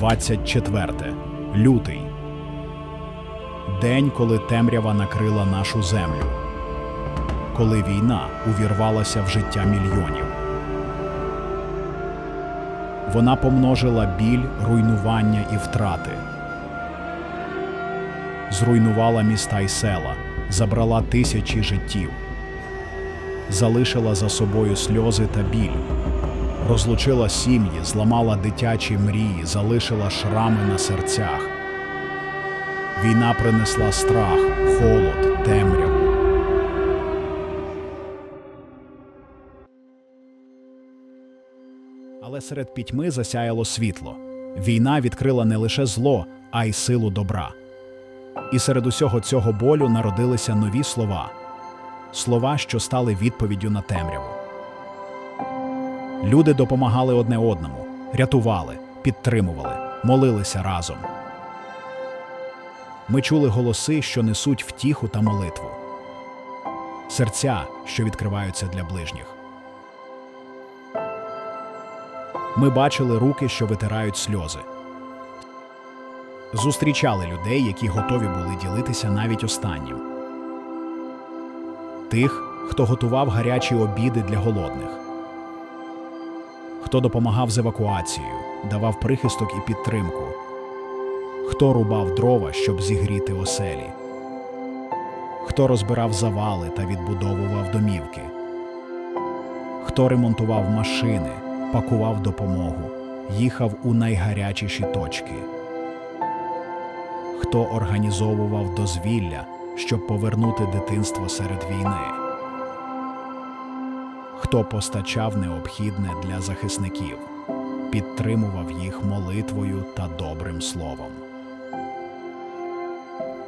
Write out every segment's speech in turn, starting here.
24 лютий. День, коли темрява накрила нашу землю, коли війна увірвалася в життя мільйонів. Вона помножила біль, руйнування і втрати. Зруйнувала міста й села, забрала тисячі життів, залишила за собою сльози та біль, розлучила сім'ї, зламала дитячі мрії, залишила шрами на серцях. Війна принесла страх, холод, темряву. Але серед пітьми засяяло світло. Війна відкрила не лише зло, а й силу добра. І серед усього цього болю народилися нові слова слова, що стали відповіддю на темряву. Люди допомагали одне одному, рятували, підтримували, молилися разом. Ми чули голоси, що несуть втіху та молитву, серця, що відкриваються для ближніх. Ми бачили руки, що витирають сльози. Зустрічали людей, які готові були ділитися навіть останнім. Тих, хто готував гарячі обіди для голодних, хто допомагав з евакуацією, давав прихисток і підтримку, хто рубав дрова, щоб зігріти оселі, хто розбирав завали та відбудовував домівки, хто ремонтував машини, пакував допомогу, їхав у найгарячіші точки, хто організовував дозвілля, щоб повернути дитинство серед війни, хто постачав необхідне для захисників, підтримував їх молитвою та добрим словом,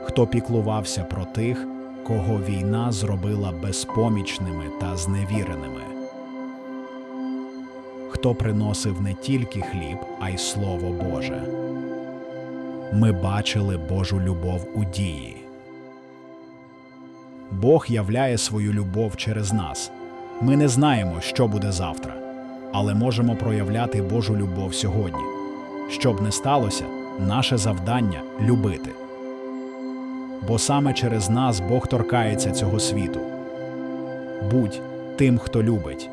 хто піклувався про тих, кого війна зробила безпомічними та зневіреними хто приносив не тільки хліб, а й Слово Боже. Ми бачили Божу любов у дії. Бог являє свою любов через нас. Ми не знаємо, що буде завтра, але можемо проявляти Божу любов сьогодні. Щоб не сталося, наше завдання любити. Бо саме через нас Бог торкається цього світу. Будь тим, хто любить.